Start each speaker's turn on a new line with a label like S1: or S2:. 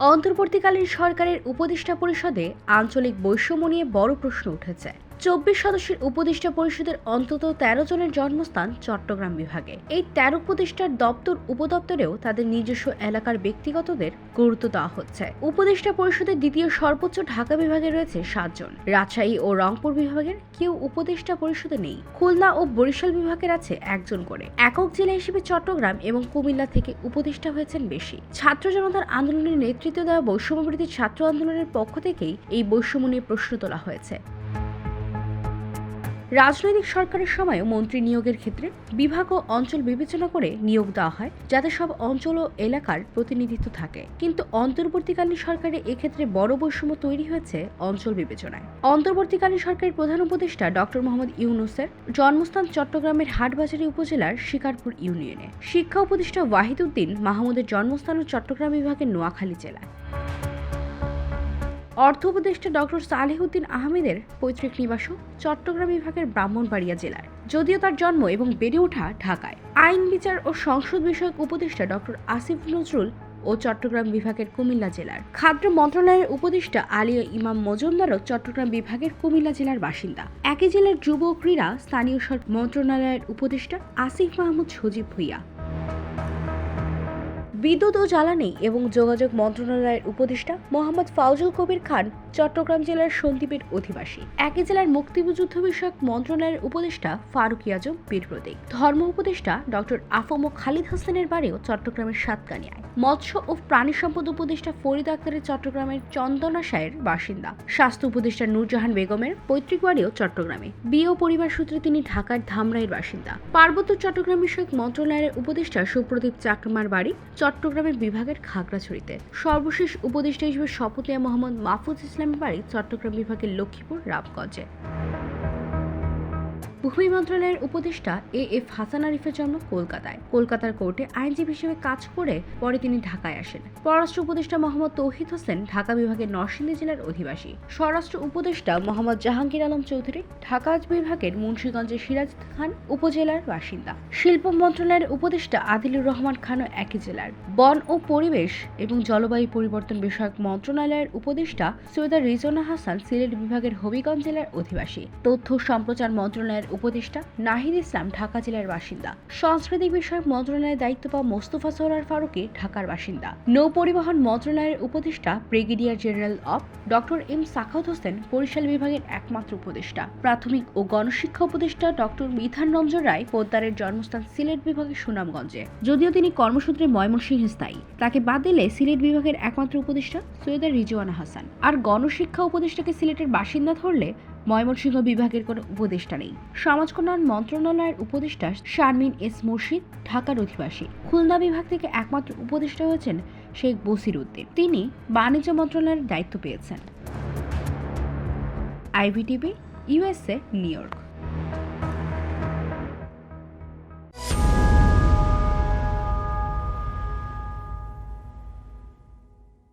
S1: অন্তর্বর্তীকালীন সরকারের উপদেষ্টা পরিষদে আঞ্চলিক বৈষম্য নিয়ে বড় প্রশ্ন উঠেছে। চব্বিশ সদস্যের উপদেষ্টা পরিষদের অন্তত তেরো জনের জন্মস্থান চট্টগ্রাম বিভাগে। এই তেরো উপদেষ্টার দপ্তর উপদপ্তরেও তাদের নিজস্ব এলাকার ব্যক্তিগতদের গুরুত্ব দেওয়া হচ্ছে। উপদেষ্টা পরিষদের দ্বিতীয় সর্বোচ্চ ঢাকা বিভাগে রয়েছে সাতজন রাজশাহী ও রংপুর বিভাগের কেউ উপদেষ্টা পরিষদে নেই। খুলনা ও বরিশাল বিভাগের আছে একজন করে। একক জেলা হিসেবে চট্টগ্রাম এবং কুমিল্লা থেকে উপদেষ্টা হয়েছেন বেশি। ছাত্র জনতার আন্দোলনের নেতৃত্ব দেওয়া বৈষম্যবিরোধী ছাত্র আন্দোলনের পক্ষ থেকেই এই বৈষম্য নিয়ে প্রশ্ন তোলা হয়েছে। রাজনৈতিক সরকারের সময়ও মন্ত্রী নিয়োগের ক্ষেত্রে বিভাগ ও অঞ্চল বিবেচনা করে নিয়োগ দেওয়া হয়, যাতে সব অঞ্চল ও এলাকার প্রতিনিধিত্ব থাকে। কিন্তু অন্তর্বর্তীকালীন সরকারে এক্ষেত্রে বড় বৈষম্য তৈরি হয়েছে অঞ্চল বিবেচনায়। অন্তর্বর্তীকালীন সরকারের প্রধান উপদেষ্টা ডক্টর মোহাম্মদ ইউনুসের জন্মস্থান চট্টগ্রামের হাটবাজারী উপজেলার শিকারপুর ইউনিয়নে। শিক্ষা উপদেষ্টা ওয়াহিদুদ্দিন মাহমুদের জন্মস্থান ও চট্টগ্রাম বিভাগের নোয়াখালী জেলায়। অর্থ উপদেষ্টা ডক্টর সালেহুদ্দিন আহমেদের পৈতৃক নিবাসও চট্টগ্রাম বিভাগের ব্রাহ্মণবাড়িয়া জেলার। যদিও তার জন্ম এবং বেড়ে ওঠা ঢাকায়। আইন, বিচার ও সংসদ বিষয়ক উপদেষ্টা ডক্টর আসিফ নজরুল ও চট্টগ্রাম বিভাগের কুমিল্লা জেলার। খাদ্য মন্ত্রণালয়ের উপদেষ্টা আলিয়া ইমাম মজুমদারও চট্টগ্রাম বিভাগের কুমিল্লা জেলার বাসিন্দা। একই জেলার যুব ক্রীড়া স্থানীয় সরকার মন্ত্রণালয়ের উপদেষ্টা আসিফ মাহমুদ সজীব ভুইয়া। বিদ্যুৎ ও জ্বালানি এবং যোগাযোগ মন্ত্রণালয়ের উপদেষ্টা মোহাম্মদ ফাউজুল কবির খান চট্টগ্রাম জেলার সন্দীপের অধিবাসী। একই জেলার মুক্তিযুদ্ধ বিষয়ক মন্ত্রণালয়ের উপদেষ্টা ফারুক আজম বীর প্রতীক। ধর্ম উপদেষ্টা ডক্টর আফম খালিদ হাসানের বাড়িও চট্টগ্রামের সাতকানিয়ায়। মৎস্য ও প্রাণী সম্পদ উপদেষ্টা ফরিদ আক্তারের চট্টগ্রামের চন্দনাশায়ের বাসিন্দা। স্বাস্থ্য উপদেষ্টা নূরজাহান বেগমের পৈতৃক বাড়িও চট্টগ্রামে। বিয়ে ও পরিবার সূত্রে তিনি ঢাকার ধামরাইয়ের বাসিন্দা। পার্বত্য চট্টগ্রাম বিষয়ক মন্ত্রণালয়ের উপদেষ্টা সুপ্রদীপ চাকমার বাড়ি চট্টগ্রামের বিভাগের খাগড়াছড়িতে। সর্বশেষ উপদেষ্টা হিসেবে শপথ নেওয়া মোহাম্মদ মাহফুজ ইসলামের বাড়ি চট্টগ্রাম বিভাগের লক্ষ্মীপুর, রামগঞ্জে। ভূমি মন্ত্রণালয়ের উপদেষ্টা এ এফ হাসান আরিফের জন্ম কলকাতায়। কলকাতার কোর্টে আইনজীবী হিসেবে কাজ করে পরে তিনি ঢাকায় আসেন। পররাষ্ট্র উপদেষ্টা মোহাম্মদ তৌহিদ হোসেন ঢাকা বিভাগের নরসিংদী জেলার অধিবাসী। স্বরাষ্ট্র উপদেষ্টা মোহাম্মদ জাহাঙ্গীর আলম চৌধুরী ঢাকা বিভাগের মুন্সীগঞ্জের সিরাজ খান উপজেলার বাসিন্দা। শিল্প মন্ত্রণালয়ের উপদেষ্টা আদিলুর রহমান খানও একই জেলার। বন ও পরিবেশ এবং জলবায়ু পরিবর্তন বিষয়ক মন্ত্রণালয়ের উপদেষ্টা সৈয়দা রিজনা হাসান সিলেট বিভাগের হবিগঞ্জ জেলার অধিবাসী। তথ্য সম্প্রচার মন্ত্রণালয়ের উপদেষ্টা নাহিদ ইসলাম ঢাকা জেলার বাসিন্দা। সাংস্কৃতিক বিষয়ক মন্ত্রণালয়ের দায়িত্ব পাওয়া মোস্তফা সোহরার ফারুকি ঢাকার বাসিন্দা। নৌ পরিবহন মন্ত্রণালয়ের উপদেষ্টা brigadier general of doctor M Sakhawat Hossain Barishal বিভাগের একমাত্র উপদেষ্টা। প্রাথমিক ও গণশিক্ষা উপদেষ্টা ডক্টর মিথান রঞ্জন রায় পোদ্দারের জন্মস্থান সিলেট বিভাগের সুনামগঞ্জে। যদিও তিনি কর্মসূত্রে ময়মনসিংহে স্থায়ী। তাকে বাদ দিলে সিলেট বিভাগের একমাত্র উপদেষ্টা সৈয়দা রিজওয়ানা হাসান। আর গণশিক্ষা উপদেষ্টাকে সিলেটের বাসিন্দা ধরলে ময়মনসিংহ বিভাগের কোনো উপদেষ্টা নেই। সমাজ কল্যাণ মন্ত্রণালয়ের উপদেষ্টা শারমিন এস মুর্শিদ, ঢাকার অধিবাসী। খুলনা বিভাগ থেকে একমাত্র উপদেষ্টা হয়েছেন শেখ বসির উদ্দিন। তিনি বাণিজ্য মন্ত্রণালয়ের দায়িত্ব পেয়েছেন। আইভিটিভি ইউএসএ নিউ ইয়র্ক।